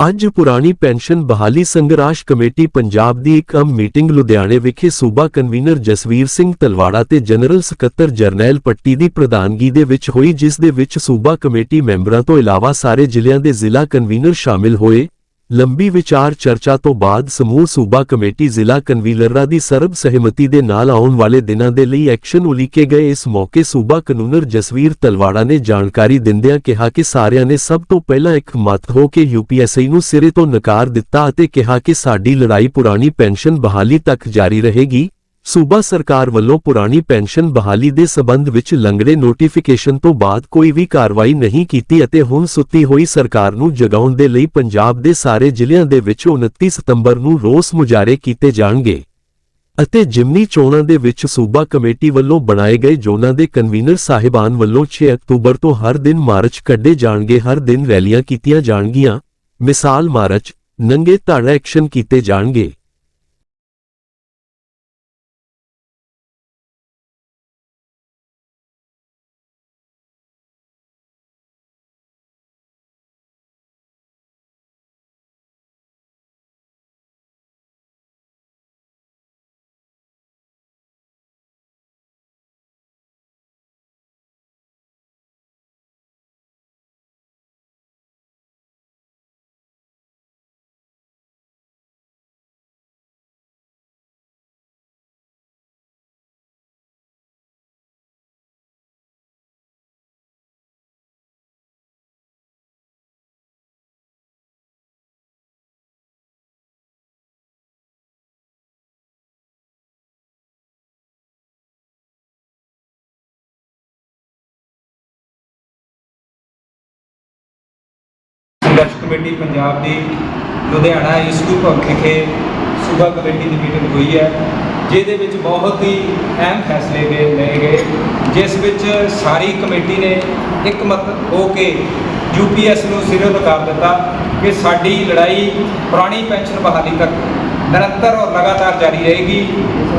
ਅੱਜ ਪੁਰਾਣੀ ਪੈਨਸ਼ਨ ਬਹਾਲੀ ਸੰਘਰਾਸ਼ ਕਮੇਟੀ ਪੰਜਾਬ ਦੀ ਇੱਕ ਅਮ ਮੀਟਿੰਗ ਲੁਧਿਆਣੇ ਵਿਖੇ ਸੂਬਾ ਕਨਵੀਨਰ ਜਸਵੀਰ ਸਿੰਘ ਤਲਵਾੜਾ ਤੇ ਜਨਰਲ ਸਕੱਤਰ ਜਰਨੈਲ ਪੱਟੀ ਦੀ ਪ੍ਰਧਾਨਗੀ ਦੇ ਵਿੱਚ ਹੋਈ, ਜਿਸ ਦੇ ਵਿੱਚ ਸੂਬਾ ਕਮੇਟੀ ਮੈਂਬਰਾਂ ਤੋਂ ਇਲਾਵਾ ਸਾਰੇ ਜ਼ਿਲ੍ਹਿਆਂ ਦੇ ਜ਼ਿਲ੍ਹਾ ਕਨਵੀਨਰ ਸ਼ਾਮਿਲ ਹੋਏ। ਲੰਬੀ ਵਿਚਾਰ ਚਰਚਾ ਤੋਂ ਬਾਅਦ ਸਮੂਹ ਸੂਬਾ ਕਮੇਟੀ ਜ਼ਿਲ੍ਹਾ ਕਨਵੀਨਰਾਂ ਦੀ ਸਰਬ ਸਹਿਮਤੀ ਦੇ ਨਾਲ ਆਉਣ ਵਾਲੇ ਦਿਨਾਂ ਦੇ ਲਈ ਐਕਸ਼ਨ ਉਲੀਕੇ ਗਏ। ਇਸ ਮੌਕੇ ਸੂਬਾ ਕਨਵੀਨਰ ਜਸਵੀਰ ਤਲਵਾੜਾ ਨੇ ਜਾਣਕਾਰੀ ਦਿੰਦਿਆਂ ਕਿਹਾ ਕਿ ਸਾਰਿਆਂ ਨੇ ਸਭ ਤੋਂ ਪਹਿਲਾਂ ਇੱਕ ਮਤ ਹੋ ਕੇ ਯੂਪੀਐਸਸੀ ਨੂੰ ਸਿਰੇ ਤੋਂ ਨਕਾਰ ਦਿੱਤਾ ਅਤੇ ਕਿਹਾ ਕਿ ਸਾਡੀ ਲੜਾਈ ਪੁਰਾਣੀ ਪੈਨਸ਼ਨ ਬਹਾਲੀ ਤੱਕ ਜਾਰੀ ਰਹੇਗੀ। ਸੂਬਾ ਸਰਕਾਰ ਵੱਲੋਂ ਪੁਰਾਣੀ ਪੈਨਸ਼ਨ ਬਹਾਲੀ ਦੇ ਸਬੰਧ ਵਿੱਚ ਲੰਗੜੇ ਨੋਟੀਫਿਕੇਸ਼ਨ ਤੋਂ ਬਾਅਦ ਕੋਈ ਵੀ ਕਾਰਵਾਈ ਨਹੀਂ ਕੀਤੀ ਅਤੇ ਹੁਣ ਸੁੱਤੀ ਹੋਈ ਸਰਕਾਰ ਨੂੰ ਜਗਾਉਣ ਦੇ ਲਈ ਪੰਜਾਬ ਦੇ ਸਾਰੇ ਜ਼ਿਲ੍ਹਿਆਂ ਦੇ ਵਿੱਚ 29 ਸਤੰਬਰ ਨੂੰ ਰੋਸ ਮੁਜ਼ਾਹਰੇ ਕੀਤੇ ਜਾਣਗੇ। ਅਤੇ ਜਿਮਨੀ ਚੋਣਾਂ ਦੇ ਵਿੱਚ ਸੂਬਾ ਕਮੇਟੀ ਵੱਲੋਂ ਬਣਾਏ ਗਏ ਜ਼ੋਨਾਂ ਦੇ ਕਨਵੀਨਰ ਸਾਹਿਬਾਨ ਵੱਲੋਂ 6 ਅਕਤੂਬਰ ਤੋਂ ਹਰ ਦਿਨ ਮਾਰਚ ਕੱਢੇ ਜਾਣਗੇ। ਹਰ ਦਿਨ ਰੈਲੀਆਂ ਕੀਤੀਆਂ ਜਾਣਗੀਆਂ। ਮਿਸਾਲ ਮਾਰਚ। ਨੰਗੇ ਧੜ ਐਕਸ਼ਨ ਕੀਤੇ ਜਾਣਗੇ। ਕਮੇਟੀ ਪੰਜਾਬ ਦੀ ਲੁਧਿਆਣਾ ਇਸਕੂ ਭਵਨ ਵਿਖੇ ਸੂਬਾ ਕਮੇਟੀ ਦੀ ਮੀਟਿੰਗ ਹੋਈ ਹੈ, ਜਿਹਦੇ ਵਿੱਚ ਬਹੁਤ ਹੀ ਅਹਿਮ ਫੈਸਲੇ ਲਏ ਗਏ, ਜਿਸ ਵਿੱਚ ਸਾਰੀ ਕਮੇਟੀ ਨੇ ਇੱਕ ਮਤ ਹੋ ਕੇ ਯੂਪੀਐਸ ਨੂੰ ਸਿਰੇ ਨਕਾਰ ਦਿੱਤਾ ਕਿ ਸਾਡੀ ਲੜਾਈ ਪੁਰਾਣੀ ਪੈਨਸ਼ਨ ਬਹਾਲੀ ਤੱਕ ਨਿਰੰਤਰ ਔਰ ਲਗਾਤਾਰ ਜਾਰੀ ਰਹੇਗੀ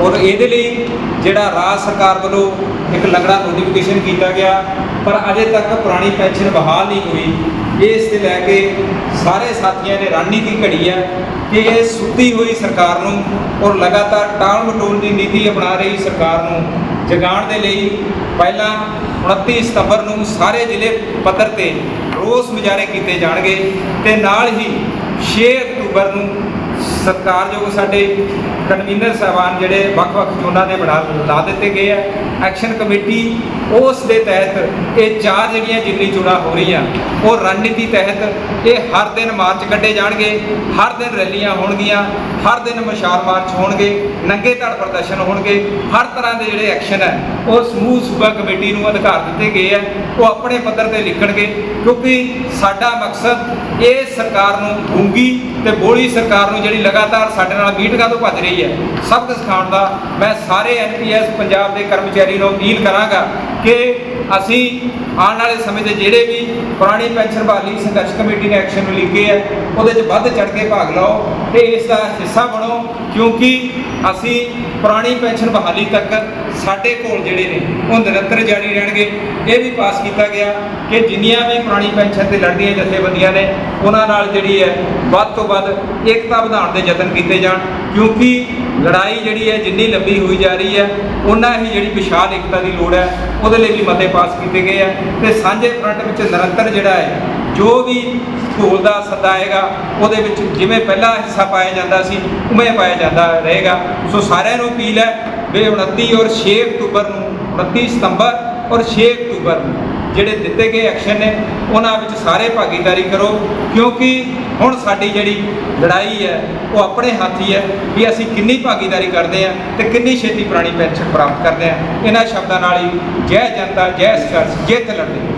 ਔਰ ਇਹਦੇ ਲਈ ਜਿਹੜਾ ਰਾਜ ਸਰਕਾਰ ਵੱਲੋਂ ਇੱਕ ਲੰਗੜਾ ਨੋਟੀਫਿਕੇਸ਼ਨ ਕੀਤਾ ਗਿਆ ਪਰ ਅਜੇ ਤੱਕ ਪੁਰਾਣੀ ਪੈਨਸ਼ਨ ਬਹਾਲ ਨਹੀਂ ਹੋਈ। ਇਸ ਤੇ ਲੈ ਕੇ ਸਾਰੇ ਸਾਥੀਆਂ ਨੇ ਰਣਨੀਤੀ ਘੜੀ ਹੈ ਕਿ ਇਹ ਸੁੱਤੀ ਹੋਈ ਸਰਕਾਰ ਨੂੰ ਔਰ ਲਗਾਤਾਰ ਟਾਲ ਮਟੋਲ ਦੀ ਨੀਤੀ ਅਪਣਾ ਰਹੀ ਸਰਕਾਰ ਨੂੰ ਜਗਾਉਣ ਦੇ ਲਈ ਪਹਿਲਾਂ 29 ਸਤੰਬਰ ਨੂੰ ਸਾਰੇ ਜ਼ਿਲ੍ਹੇ ਪੱਧਰ ਤੇ ਰੋਸ ਮੁਜ਼ਾਹਰੇ ਕੀਤੇ ਜਾਣਗੇ ਤੇ ਨਾਲ ਹੀ 6 ਅਕਤੂਬਰ ਨੂੰ ਸਤਿਕਾਰਯੋਗ ਸਾਡੇ ਕਨਵੀਨਰ ਸਾਹਿਬਾਨ ਜਿਹੜੇ ਵੱਖ-ਵੱਖ ਜ਼ੋਨਾਂ ਦੇ ਬਣਾ, ਲਾ ਦਿੱਤੇ ਗਏ ਆ। ਐਕਸ਼ਨ ਕਮੇਟੀ ਉਸ ਦੇ ਤਹਿਤ ਇਹ ਚਾਰ ਜਿਹੜੀਆਂ ਜਿੰਨੀ ਚੋਣਾਂ ਹੋ ਰਹੀਆਂ, ਉਹ ਰਣਨੀਤੀ ਤਹਿਤ ਇਹ ਹਰ ਦਿਨ ਮਾਰਚ ਕੱਢੇ ਜਾਣਗੇ, ਹਰ ਦਿਨ ਰੈਲੀਆਂ ਹੋਣਗੀਆਂ, ਹਰ ਦਿਨ ਮਸ਼ਾਲ ਮਾਰਚ ਹੋਣਗੇ, ਨੰਗੇ ਧੜ ਪ੍ਰਦਰਸ਼ਨ ਹੋਣਗੇ, ਹਰ ਤਰ੍ਹਾਂ ਦੇ ਜਿਹੜੇ ਐਕਸ਼ਨ ਹੈ, ਉਹ ਸਮੂਹ ਸੂਬਾ ਕਮੇਟੀ ਨੂੰ ਅਧਿਕਾਰ ਦਿੱਤੇ ਗਏ ਆ, ਉਹ ਆਪਣੇ ਪੱਧਰ ਤੇ ਲਿਖਣਗੇ, ਕਿਉਂਕਿ ਸਾਡਾ ਮਕਸਦ ਇਹ ਸਰਕਾਰ ਨੂੰ ਗੂੰਗੀ ਤੇ ਬੋਲੀ ਸਰਕਾਰ ਨੂੰ ਜਿਹੜੀ ਲਗਾਤਾਰ ਸਾਡੇ ਨਾਲ ਮੀਟਿੰਗਾਂ ਤੋਂ ਭੱਜ ਰਹੀ ਹੈ? ਸਬਕ ਸਿਖਾਉਣ ਦਾ ਮੈਂ ਸਾਰੇ ਐਨਪੀਐਸ ਪੰਜਾਬ ਦੇ ਕਰਮਚਾਰੀ ਨੂੰ ਅਪੀਲ ਕਰਾਂਗਾ ਕਿ ਅਸੀਂ ਆਉਣ ਵਾਲੇ ਸਮੇਂ ਦੇ ਜਿਹੜੇ ਵੀ ਪੁਰਾਣੀ ਪੈਨਸ਼ਨ ਬਹਾਲੀ ਸੰਘਰਸ਼ ਕਮੇਟੀ ਨੇ ਐਕਸ਼ਨ ਨੂੰ ਲਿਖੇ ਹੈ ਉਹਦੇ 'ਚ ਵੱਧ ਚੜ ਕੇ ਭਾਗ ਲਓ ਤੇ ਇਸ ਦਾ ਹਿੱਸਾ ਬਣੋ, ਕਿਉਂਕਿ ਅਸੀਂ ਪੁਰਾਣੀ ਪੈਨਸ਼ਨ ਬਹਾਲੀ ਤੱਕ ਸਾਡੇ ਕੋਲ ਜਿਹੜੇ ਨੇ, ਉਹ ਨਿਰੰਤਰ ਜਾਰੀ ਰਹਿਣਗੇ। ਇਹ ਵੀ ਪਾਸ ਕੀਤਾ ਗਿਆ ਕਿ ਜਿੰਨੀਆਂ ਵੀ ਪੁਰਾਣੀ ਪੈਨਸ਼ਨ ਤੇ ਲੜਦੀਆਂ ਜਥੇਬੰਦੀਆਂ ਨੇ, ਉਹਨਾਂ ਨਾਲ ਜਿਹੜੀ ਹੈ, ਵੱਧ ਤੋਂ ਵੱਧ ਏਕਤਾ ਵਧਾਉਣ ਦੇ ਯਤਨ ਕੀਤੇ ਜਾਣ, ਕਿਉਂਕਿ ਲੜਾਈ ਜਿਹੜੀ ਹੈ ਜਿੰਨੀ ਲੰਬੀ ਹੋਈ ਜਾ ਰਹੀ ਹੈ, ਉਹਨਾਂ ਹੀ ਜਿਹੜੀ ਵਿਸ਼ਾਲ ਏਕਤਾ ਦੀ ਲੋੜ ਹੈ, ਉਹਦੇ ਲਈ ਵੀ ਮਤੇ ਪਾਸ ਕੀਤੇ ਗਏ ਹੈ ਤੇ ਸਾਂਝੇ ਫਰੰਟ ਵਿੱਚ ਨਿਰੰਤਰ ਜਿਹੜਾ ਹੈ, ਜੋ ਵੀ ਢੋਲ ਦਾ ਸੱਦਾ ਆਏਗਾ, ਉਹਦੇ ਵਿੱਚ ਜਿਵੇਂ ਪਹਿਲਾ ਹਿੱਸਾ ਪਾਇਆ ਜਾਂਦਾ ਸੀ, ਉਵੇਂ ਪਾਇਆ ਜਾਂਦਾ ਰਹੇਗਾ। ਸੋ ਸਾਰਿਆਂ ਨੂੰ ਅਪੀਲ ਹੈ, ਵੀ 29 ਔਰ 6 ਅਕਤੂਬਰ ਨੂੰ 29 ਸਤੰਬਰ ਔਰ 6 ਅਕਤੂਬਰ ਨੂੰ ਜਿਹੜੇ ਦਿੱਤੇ ਗਏ ਐਕਸ਼ਨ ਨੇ, ਉਹਨਾਂ ਵਿੱਚ ਸਾਰੇ ਭਾਗੀਦਾਰੀ ਕਰੋ, ਕਿਉਂਕਿ ਹੁਣ ਸਾਡੀ ਜਿਹੜੀ ਲੜਾਈ ਹੈ, ਉਹ ਆਪਣੇ ਹੱਥ ਹੀ ਹੈ ਵੀ ਅਸੀਂ ਕਿੰਨੀ ਭਾਗੀਦਾਰੀ ਕਰਦੇ ਆ ਤੇ ਕਿੰਨੀ ਛੇਤੀ ਪੁਰਾਣੀ ਪੈਨਸ਼ਨ ਪ੍ਰਾਪਤ ਕਰਦੇ ਆ ਇਹਨਾਂ ਸ਼ਬਦਾਂ ਨਾਲ ਹੀ ਜੈ ਜਨਤਾ, ਜੈ ਸੰਘਰਸ਼ ਜਿੱਤ ਲੜਦੇ